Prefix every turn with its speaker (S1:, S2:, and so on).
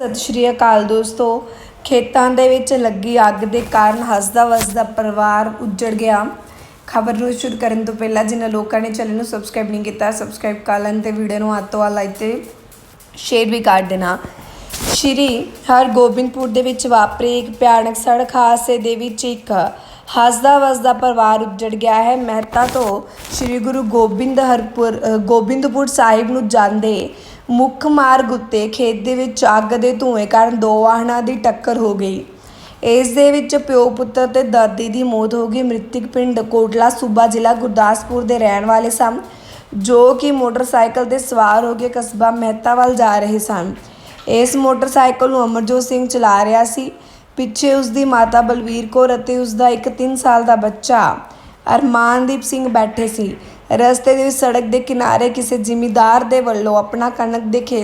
S1: ਸਤਿ ਸ਼੍ਰੀ ਅਕਾਲ ਦੋਸਤੋ। ਖੇਤਾਂ ਦੇ ਵਿੱਚ ਲੱਗੀ ਅੱਗ ਦੇ ਕਾਰਨ ਹੱਸਦਾ ਵਸਦਾ ਪਰਿਵਾਰ ਉੱਜੜ ਗਿਆ। ਖਬਰ ਨੂੰ ਸ਼ੁਰੂ ਕਰਨ ਤੋਂ ਪਹਿਲਾਂ ਜਿਨ੍ਹਾਂ ਲੋਕਾਂ ਨੇ ਚੈਨਲ ਨੂੰ ਸਬਸਕ੍ਰਾਈਬ ਨਹੀਂ ਕੀਤਾ ਸਬਸਕ੍ਰਾਈਬ ਕਰ ਲੈਣ ਤੇ ਵੀਡੀਓ ਨੂੰ ਹੱਥ ਤੋਂ ਆ ਲਾਈਕ ਤੇ ਸ਼ੇਅਰ ਵੀ ਕਰ ਦੇਣਾ। ਸ਼੍ਰੀ ਹਰਗੋਬਿੰਦਪੁਰ ਦੇ ਵਿੱਚ ਵਾਪਰੇ ਇੱਕ ਭਿਆਨਕ ਸੜਕ ਹਾਦਸੇ ਦੇ ਵਿੱਚ ਇੱਕ ਹੱਸਦਾ ਵਸਦਾ ਪਰਿਵਾਰ ਉੱਜੜ ਗਿਆ ਹੈ। ਮਹਿਤਾ ਤੋਂ ਸ਼੍ਰੀ ਗੁਰੂ ਗੋਬਿੰਦ ਹਰਪੁਰ ਗੋਬਿੰਦਪੁਰ ਸਾਹਿਬ ਨੂੰ ਜਾਂਦੇ ਮੁੱਖ ਮਾਰਗ ਉੱਤੇ ਖੇਤ ਦੇ ਵਿੱਚ ਅੱਗ ਦੇ ਧੂਏ ਕਾਰਨ ਦੋ ਵਾਹਨਾਂ ਦੀ ਟੱਕਰ ਹੋ ਗਈ। ਇਸ ਦੇ ਵਿੱਚ ਪਿਓ, ਪੁੱਤਰ ਤੇ ਦਾਦੀ ਦੀ ਮੌਤ ਹੋ ਗਈ। ਮ੍ਰਿਤਕ ਪਿੰਡ ਕੋਟਲਾ ਸੂਬਾ ਜ਼ਿਲ੍ਹਾ ਗੁਰਦਾਸਪੁਰ ਦੇ ਰਹਿਣ ਵਾਲੇ ਸਨ, ਜੋ ਕਿ ਮੋਟਰਸਾਈਕਲ ਤੇ ਸਵਾਰ ਹੋ ਕੇ ਕਸਬਾ ਮਹਿਤਾ ਵੱਲ ਜਾ ਰਹੇ ਸਨ। ਇਸ ਮੋਟਰਸਾਈਕਲ ਨੂੰ ਅਮਰਜੋਤ ਸਿੰਘ ਚਲਾ ਰਿਹਾ ਸੀ। ਪਿੱਛੇ ਉਸ ਦੀ ਮਾਤਾ ਬਲਵੀਰ ਕੌਰ ਅਤੇ ਉਸ ਦਾ ਇੱਕ 3 ਸਾਲ ਦਾ ਬੱਚਾ ਅਰਮਾਨਦੀਪ ਸਿੰਘ ਬੈਠੇ ਸੀ। ਰਸਤੇ ਦੇ ਵਿੱਚ ਸੜਕ ਦੇ ਕਿਨਾਰੇ ਕਿਸੇ ਜ਼ਿਮੀਂਦਾਰ ਦੇ ਵੱਲੋਂ ਆਪਣਾ ਕਣਕ ਦੇ ਖੇਤ